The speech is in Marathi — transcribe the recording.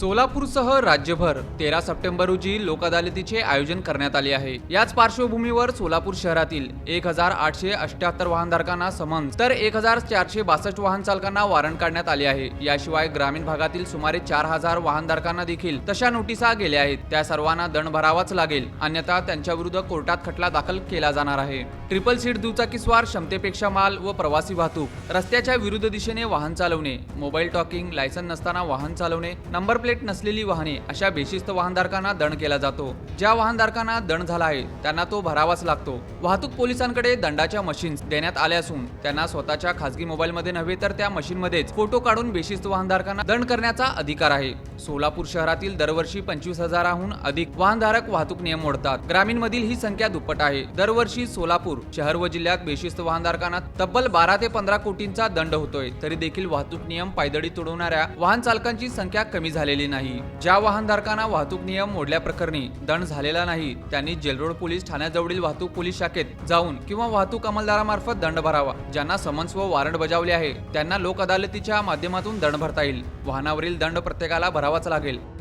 सोलापूरसह राज्यभर तेरा सप्टेंबर रोजी लोक अदालतीचे आयोजन करण्यात आले आहे. याच पार्श्वभूमीवर सोलापूर शहरातील एक हजार आठशे अठ्याहत्तर वाहनधारकांना समन्स तर एक हजार चारशे बासष्ट वाहन चालकांना वॉरंट काढण्यात आले आहे. याशिवाय ग्रामीण भागातील सुमारे चार हजार वाहनधारकांना देखील तशा नोटिसा गेल्या आहेत. त्या सर्वांना दंड भरावाच लागेल अन्यथा त्यांच्याविरुद्ध कोर्टात खटला दाखल केला जाणार आहे. ट्रिपल सीट दुचाकीस्वार क्षमतेपेक्षा माल व प्रवासी वाहतूक रस्त्याच्या विरुद्ध दिशेने वाहन चालवणे मोबाईल टॉकिंग लायसन नसताना वाहन चालवणे नंबर प्लेट नसलेली वाहने अशा बेशिस्त वाहनधारकांना दंड केला जातो. ज्या वाहनधारकांना दंड झाला आहे त्यांना तो भरावाच लागतो. वाहतूक पोलिसांकडे दंडाच्या मशीन्स देण्यात आल्या असून त्यांना स्वतःच्या खासगी मोबाईलमध्ये नव्हे तर त्या मशीनमध्येच फोटो काढून बेशिस्त वाहनधारकांना दंड करण्याचा अधिकार आहे. सोलापूर शहरातील दरवर्षी पंचवीस हजाराहून अधिक वाहनधारक वाहतूक नियम मोडतात. ग्रामीणमधील ही संख्या दुप्पट आहे. दरवर्षी सोलापूर शहर व जिल्ह्यात बेशिस्त वाहनधारकांना तब्बल बारा ते पंधरा कोटींचा दंड होतोय. तरी देखील वाहतूक नियम पायदळी तुडवणाऱ्या वाहन चालकांची संख्या कमी झालेली नाही. ज्या वाहनधारकांना वाहतूक नियम मोडल्याप्रकरणी दंड झालेला नाही त्यांनी जेलरोड पोलीस ठाण्याजवळील वाहतूक पोलीस शाखेत जाऊन किंवा वाहतूक अंमलदारामार्फत दंड भरावा ज्यांना समन्स व वॉरंट बजावले आहे त्यांना लोक अदालतीच्या माध्यमातून दंड भरता येईल. वाहनावरील दंड प्रत्येकाला भरावाच लागेल.